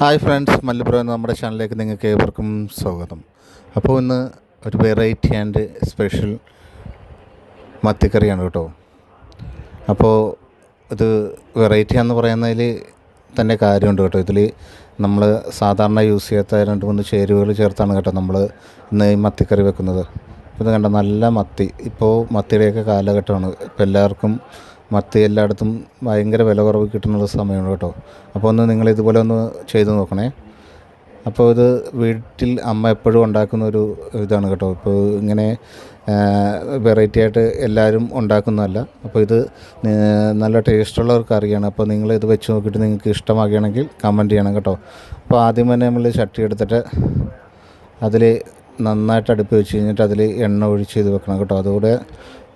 Hi friends Malappuram നമ്മുടെ ചാനലിലേക്ക് നിങ്ങൾക്ക് ഏവർക്കും സ്വാഗതം. അപ്പോൾ ഇന്ന് ഒരു വെറൈറ്റി ആൻഡ് സ്പെഷ്യൽ മത്തിക്കറിയാണ് കേട്ടോ. അപ്പോൾ ഇത് വെറൈറ്റി എന്ന് പറയുന്നതിൽ തന്നെ കാര്യമുണ്ട് കേട്ടോ. ഇതിൽ നമ്മൾ സാധാരണ യൂസ് ചെയ്യാത്ത രണ്ട് മൂന്ന് ചേരുവകൾ ചേർത്താണ് കേട്ടോ നമ്മൾ ഇന്ന് ഈ മത്തിക്കറി വെക്കുന്നത്. ഇത് കണ്ട നല്ല മത്തി. ഇപ്പോൾ മത്തിയുടെയൊക്കെ കാലഘട്ടമാണ്. ഇപ്പോൾ എല്ലാവർക്കും മത്തി എല്ലായിടത്തും ഭയങ്കര വില കുറവ് കിട്ടുന്നുള്ള സമയമാണ് കേട്ടോ. അപ്പോൾ ഒന്ന് നിങ്ങൾ ഇതുപോലെ ഒന്ന് ചെയ്ത് നോക്കണേ. അപ്പോൾ ഇത് വീട്ടിൽ അമ്മ എപ്പോഴും ഉണ്ടാക്കുന്ന ഒരു ഇതാണ് കേട്ടോ. ഇപ്പോൾ ഇങ്ങനെ വെറൈറ്റി ആയിട്ട് എല്ലാവരും ഉണ്ടാക്കുന്നതല്ല. അപ്പോൾ ഇത് നല്ല ടേസ്റ്റുള്ള ഒരു കറിയാണ് അപ്പോൾ നിങ്ങൾ ഇത് വെച്ച് നോക്കിയിട്ട് നിങ്ങൾക്ക് ഇഷ്ടമാകുകയാണെങ്കിൽ കമന്റ് ചെയ്യണം കേട്ടോ. അപ്പോൾ ആദ്യം തന്നെ നമ്മൾ ചട്ടി എടുത്തിട്ട് അതിൽ നന്നായിട്ട് അടുപ്പ് വെച്ച് കഴിഞ്ഞിട്ട് അതിൽ എണ്ണ ഒഴിച്ച് ഇത് വെക്കണം കേട്ടോ. അതുകൂടെ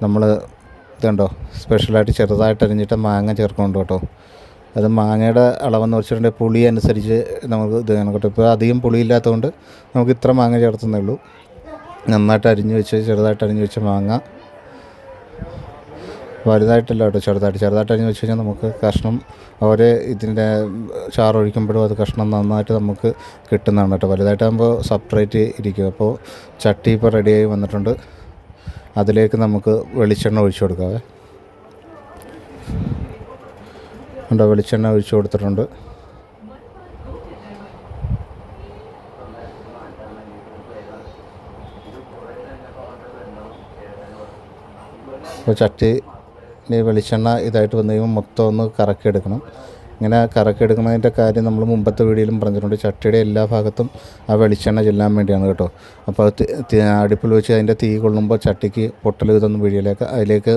നമ്മൾ ഇതുണ്ടോ? സ്പെഷ്യലായിട്ട് ചെറുതായിട്ട് അരിഞ്ഞിട്ട് മാങ്ങ ചേർക്കുന്നുണ്ട് കേട്ടോ. അത് മാങ്ങയുടെ അളവെന്ന് വെച്ചിട്ടുണ്ടെങ്കിൽ പുളി അനുസരിച്ച് നമുക്ക് ഇത് ചെയ്യണം കേട്ടോ ഇപ്പോൾ അധികം പുളി ഇല്ലാത്തതുകൊണ്ട് നമുക്ക് ഇത്ര മാങ്ങ ചേർത്തുന്നേ ഉള്ളൂ. നന്നായിട്ട് അരിഞ്ഞ് വെച്ച് ചെറുതായിട്ട് അരിഞ്ഞ് വെച്ച മാങ്ങ. വലുതായിട്ടല്ല കേട്ടോ ചെറുതായിട്ട്. ചെറുതായിട്ട് അരിഞ്ഞ് വെച്ച് കഴിഞ്ഞാൽ നമുക്ക് കഷ്ണം ഓരോ ഇതിന്റെ ചാറൊഴിക്കുമ്പോഴും അത് കഷ്ണം നന്നായിട്ട് നമുക്ക് കിട്ടുന്നതാണ് കേട്ടോ. വലുതായിട്ടാകുമ്പോൾ സെപ്പറേറ്റ് ഇരിക്കും. അപ്പോൾ ചട്ടി ഇപ്പോൾ റെഡിയായി വന്നിട്ടുണ്ട്. അതിലേക്ക് നമുക്ക് വെളിച്ചെണ്ണ ഒഴിച്ചു കൊടുക്കാവേ. ഉണ്ടോ വെളിച്ചെണ്ണ ഒഴിച്ചു കൊടുത്തിട്ടുണ്ട്. അപ്പോൾ ചട്ടി വെളിച്ചെണ്ണ ഇതായിട്ട് വന്നു കഴിയുമ്പോൾ മൊത്തം ഒന്ന് കറക്കിയെടുക്കണം. ഇങ്ങനെ കറക്കിയെടുക്കുന്നതിന്റെ കാര്യം നമ്മൾ മുമ്പത്തെ വീഡിയോയിലും പറഞ്ഞിട്ടുണ്ട്. ചട്ടിയുടെ എല്ലാ ഭാഗത്തും ആ വെളിച്ചെണ്ണ ചെല്ലാൻ വേണ്ടിയാണ് കേട്ടോ. അപ്പോൾ അടുപ്പിൽ വെച്ച് അതിന്റെ തീ കൊള്ളുമ്പോൾ ചട്ടിക്ക് പൊട്ടൽ ഇതൊന്നും വീഴിയിലേക്ക് അതിലേക്ക്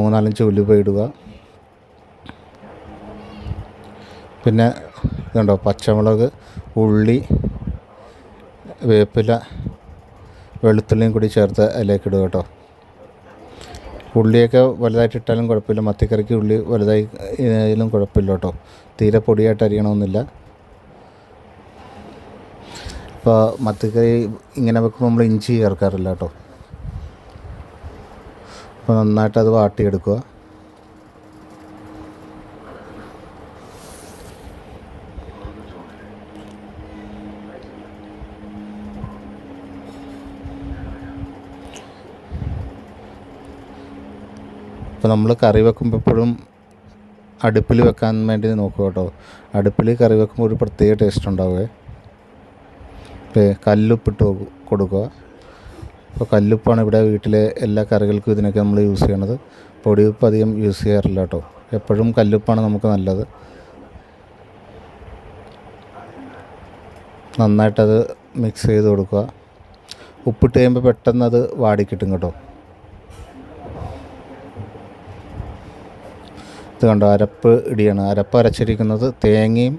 മൂന്നാലഞ്ച് ഉലുവ ഇടുക. പിന്നെ ഇതുണ്ടോ? പച്ചമുളക് ഉള്ളി വേപ്പില വെളുത്തുള്ളിയും കൂടി ചേർത്ത് അതിലേക്ക് ഇടുക കേട്ടോ. ഉള്ളിയൊക്കെ വലുതായിട്ട് ഇട്ടാലും കുഴപ്പമില്ല. മത്തിക്കറിക്ക് ഉള്ളി വലുതായി ആയാലും കുഴപ്പമില്ല കേട്ടോ. തീരെ പൊടിയായിട്ട് അരിയണമെന്നില്ല ഇപ്പോൾ മത്തിക്കറി ഇങ്ങനെ വെക്കുമ്പോൾ നമ്മൾ ഇഞ്ചി ചേർക്കാറില്ല കേട്ടോ. അപ്പോൾ നന്നായിട്ട് അത് വാട്ടിയെടുക്കുക. അപ്പോൾ നമ്മൾ കറി വെക്കുമ്പോൾ എപ്പോഴും അടുപ്പിൽ വെക്കാൻ വേണ്ടി നോക്കുക കേട്ടോ. അടുപ്പിൽ കറി വെക്കുമ്പോൾ ഒരു പ്രത്യേക ടേസ്റ്റ് ഇപ്പോൾ കല്ലുപ്പിട്ട് കൊടുക്കുക. അപ്പോൾ കല്ലുപ്പാണ് ഇവിടെ വീട്ടിലെ എല്ലാ കറികൾക്കും ഇതിനൊക്കെ നമ്മൾ യൂസ് ചെയ്യണത്. പൊടിയുപ്പ് അധികം യൂസ് ചെയ്യാറില്ല കേട്ടോ. എപ്പോഴും കല്ലുപ്പാണ് നമുക്ക് നല്ലത്. നന്നായിട്ടത് മിക്സ് ചെയ്ത് കൊടുക്കുക. ഉപ്പിട്ട് കഴിയുമ്പോൾ പെട്ടെന്ന് അത് വാടിക്കിട്ടും കേട്ടോ. ഇത് കണ്ടോ അരപ്പ് ഇടിയാണ്. അരപ്പ് അരച്ചിരിക്കുന്നത് തേങ്ങയും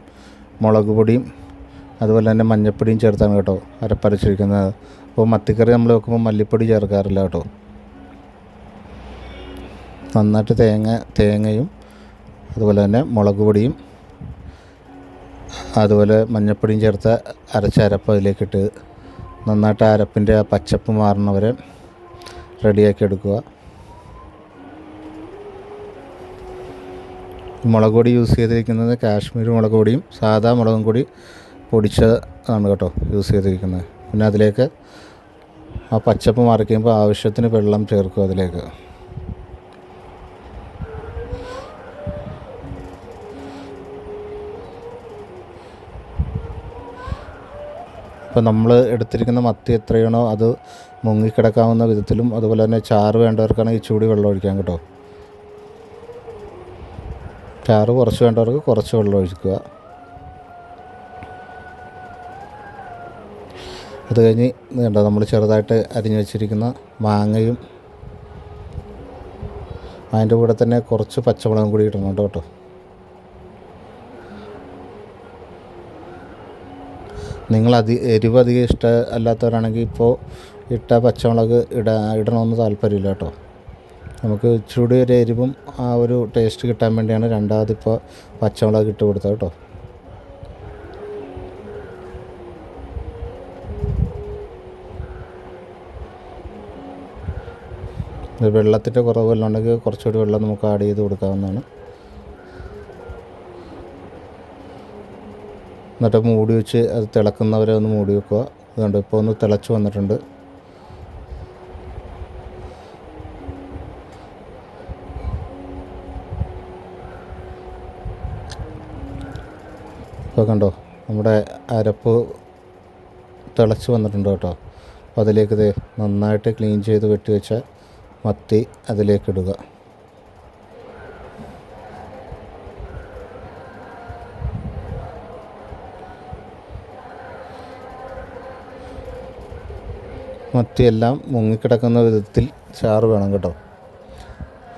മുളക് പൊടിയും അതുപോലെ തന്നെ മഞ്ഞൾപ്പൊടിയും ചേർത്താണ് കേട്ടോ അരപ്പ് അരച്ചിരിക്കുന്നത്. അപ്പോൾ മത്തിക്കറി നമ്മൾ വെക്കുമ്പോൾ മല്ലിപ്പൊടി ചേർക്കാറില്ല കേട്ടോ. നന്നായിട്ട് തേങ്ങ തേങ്ങയും അതുപോലെ തന്നെ മുളക് പൊടിയും അതുപോലെ മഞ്ഞൾപ്പൊടിയും ചേർത്ത് അരച്ച അരപ്പ് അതിലേക്കിട്ട് നന്നായിട്ട് അരപ്പിന്റെ ആ പച്ചപ്പ് മാറുന്നവരെ റെഡിയാക്കി എടുക്കുക. മുളക് പൊടി യൂസ് ചെയ്തിരിക്കുന്നത് കാശ്മീർ മുളക് പൊടിയും സാധാ മുളകും കൂടി പൊടിച്ചതാണ് കേട്ടോ യൂസ് ചെയ്തിരിക്കുന്നത്. പിന്നെ അതിലേക്ക് ആ പച്ചപ്പ് മറിക്കുമ്പോൾ ആവശ്യത്തിന് വെള്ളം ചേർക്കും അതിലേക്ക്. ഇപ്പം നമ്മൾ എടുത്തിരിക്കുന്ന മത്തി എത്രയാണോ അത് മുങ്ങിക്കിടക്കാവുന്ന വിധത്തിലും അതുപോലെ തന്നെ ചാറ് വേണ്ടവർക്കാണെങ്കിൽ ചൂടി വെള്ളം ഒഴിക്കാം കേട്ടോ. ചാറ് കുറച്ച് വേണ്ടവർക്ക് കുറച്ച് വെള്ളം ഒഴിക്കുക. അത് കഴിഞ്ഞ് കണ്ടോ നമ്മൾ ചെറുതായിട്ട് അരിഞ്ഞ് വെച്ചിരിക്കുന്ന മാങ്ങയും അതിന്റെ കൂടെ തന്നെ കുറച്ച് പച്ചമുളകും കൂടി ഇടുന്നുണ്ട് കേട്ടോ നിങ്ങൾ അധി എരിവ് അധികം ഇഷ്ട അല്ലാത്തവരാണെങ്കിൽ ഇപ്പോൾ ഇട്ട പച്ചമുളക് ഇട ഇടണമെന്ന് താല്പര്യമില്ല കേട്ടോ. നമുക്ക് ചൂട് ഒരു എരിവും ആ ഒരു ടേസ്റ്റ് കിട്ടാൻ വേണ്ടിയാണ് രണ്ടാമതിപ്പോൾ പച്ചമുളക് ഇട്ട് കൊടുത്തത് കേട്ടോ. വെള്ളത്തിന്റെ കുറവ് വല്ലതും ഉണ്ടെങ്കിൽ കുറച്ചുകൂടി വെള്ളം നമുക്ക് ആഡ് ചെയ്ത് കൊടുക്കാവുന്നതാണ്. എന്നിട്ട് മൂടി വെച്ച് അത് തിളക്കുന്നവരെ ഒന്ന് മൂടി വെക്കുക. അതുകൊണ്ട് ഇപ്പോൾ ഒന്ന് തിളച്ച് വന്നിട്ടുണ്ട്. ഇപ്പോൾ കണ്ടോ? നമ്മുടെ അരപ്പ് തിളച്ച് വന്നിട്ടുണ്ട് കേട്ടോ. അപ്പോൾ അതിലേക്ക് ഇത് നന്നായിട്ട് ക്ലീൻ ചെയ്ത് വെട്ടി വെച്ച മത്തി അതിലേക്ക് ഇടുക. മത്തിയെല്ലാം മുങ്ങിക്കിടക്കുന്ന വിധത്തിൽ ചാറ് വേണം കേട്ടോ.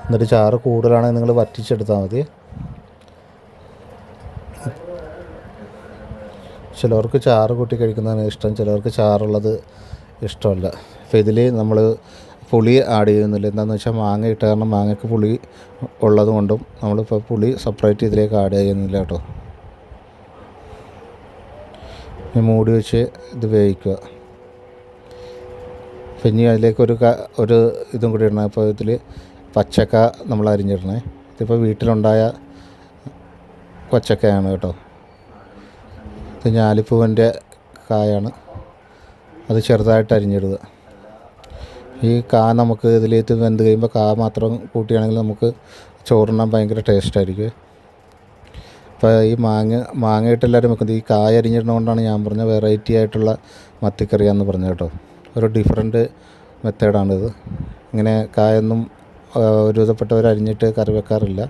എന്നിട്ട് ചാറ് കൂടുതലാണെങ്കിൽ നിങ്ങൾ വറ്റിച്ചെടുത്താൽ മതി. ചിലവർക്ക് ചാറ് കൂട്ടി കഴിക്കുന്നതാണ് ഇഷ്ടം ചിലവർക്ക് ചാറുള്ളത് ഇഷ്ടമല്ല. അപ്പോൾ ഇതിൽ നമ്മൾ പുളി ആഡ് ചെയ്യുന്നില്ല. എന്താണെന്ന് വെച്ചാൽ മാങ്ങ ഇട്ട കാരണം മാങ്ങയ്ക്ക് പുളി ഉള്ളത് കൊണ്ടും നമ്മളിപ്പോൾ പുളി സെപ്പറേറ്റ് ഇതിലേക്ക് ആഡ് ചെയ്യുന്നില്ല കേട്ടോ. മൂടി വെച്ച് ഇത് വേവിക്കുക. പിന്നെ അതിലേക്ക് ഒരു ഒരു ഇതും കൂടി ഇടണം. അപ്പോൾ ഇതിൽ പച്ചക്ക നമ്മൾ അരിഞ്ഞിടണേ. ഇതിപ്പോൾ വീട്ടിലുണ്ടായ പച്ചക്കയാണ് കേട്ടോ. ഇത് ഞാലിപ്പൂവിന്റെ കായാണ്. അത് ചെറുതായിട്ട് അരിഞ്ഞിടുക ഈ കാ നമുക്ക് ഇതിലേക്ക് വെന്ത് കഴിയുമ്പോൾ കാ മാത്രം കൂട്ടിയാണെങ്കിൽ നമുക്ക് ചോറിനാൻ ഭയങ്കര ടേസ്റ്റ് ആയിരിക്കും. അപ്പോൾ ഈ മാങ്ങ മാങ്ങയിട്ട് എല്ലാവരും വെക്കുന്നത് ഈ കായ അരിഞ്ഞിടുന്നതുകൊണ്ടാണ് ഞാൻ പറഞ്ഞ വെറൈറ്റി ആയിട്ടുള്ള മത്തിക്കറിയാന്ന് പറഞ്ഞു കേട്ടോ. ഒരു ഡിഫറെന്റ് മെത്തേഡാണിത് ഇങ്ങനെ കായൊന്നും ഒരുവിധപ്പെട്ടവർ അരിഞ്ഞിട്ട് കറി വെക്കാറില്ല.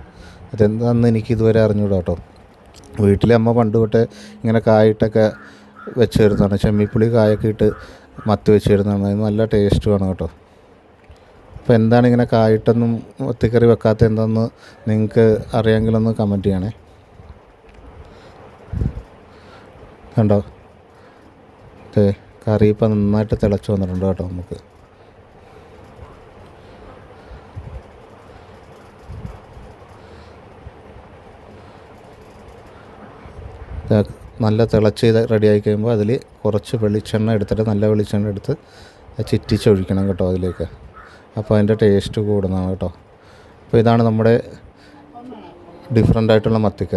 അതെന്താണെന്ന് എനിക്ക് ഇതുവരെ അറിഞ്ഞൂടാ കേട്ടോ വീട്ടിലെ അമ്മ പണ്ട് തൊട്ടേ ഇങ്ങനെ കായിട്ടൊക്കെ വെച്ച് തരുന്നതാണ് ചെമ്മിപ്പുളി കായൊക്കെ ഇട്ട് മത്തി വെച്ച് തരുന്നതാണ് അത് നല്ല ടേസ്റ്റുമാണ് കേട്ടോ. അപ്പോൾ എന്താണ് ഇങ്ങനെ കായിട്ടൊന്നും ഒത്തിക്കറി വെക്കാത്ത എന്താണെന്ന് നിങ്ങൾക്ക് അറിയാമെങ്കിലൊന്ന് കമന്റ് ചെയ്യണേ. കണ്ടോ? അതെ കറി ഇപ്പം നന്നായിട്ട് തിളച്ച് വന്നിട്ടുണ്ട് കേട്ടോ നമുക്ക് ഇത് നല്ല തിളച്ച് ഇത് റെഡിയായി കഴിയുമ്പോൾ അതിൽ കുറച്ച് വെളിച്ചെണ്ണ എടുത്തിട്ട് നല്ല വെളിച്ചെണ്ണ എടുത്ത് ചിറ്റിച്ചൊഴിക്കണം കേട്ടോ അതിലേക്ക്. അപ്പോൾ അതിന്റെ ടേസ്റ്റ് കൂടുന്നതാണ് കേട്ടോ. അപ്പോൾ ഇതാണ് നമ്മുടെ ഡിഫറെന്റ് ആയിട്ടുള്ള മത്തിക്കറി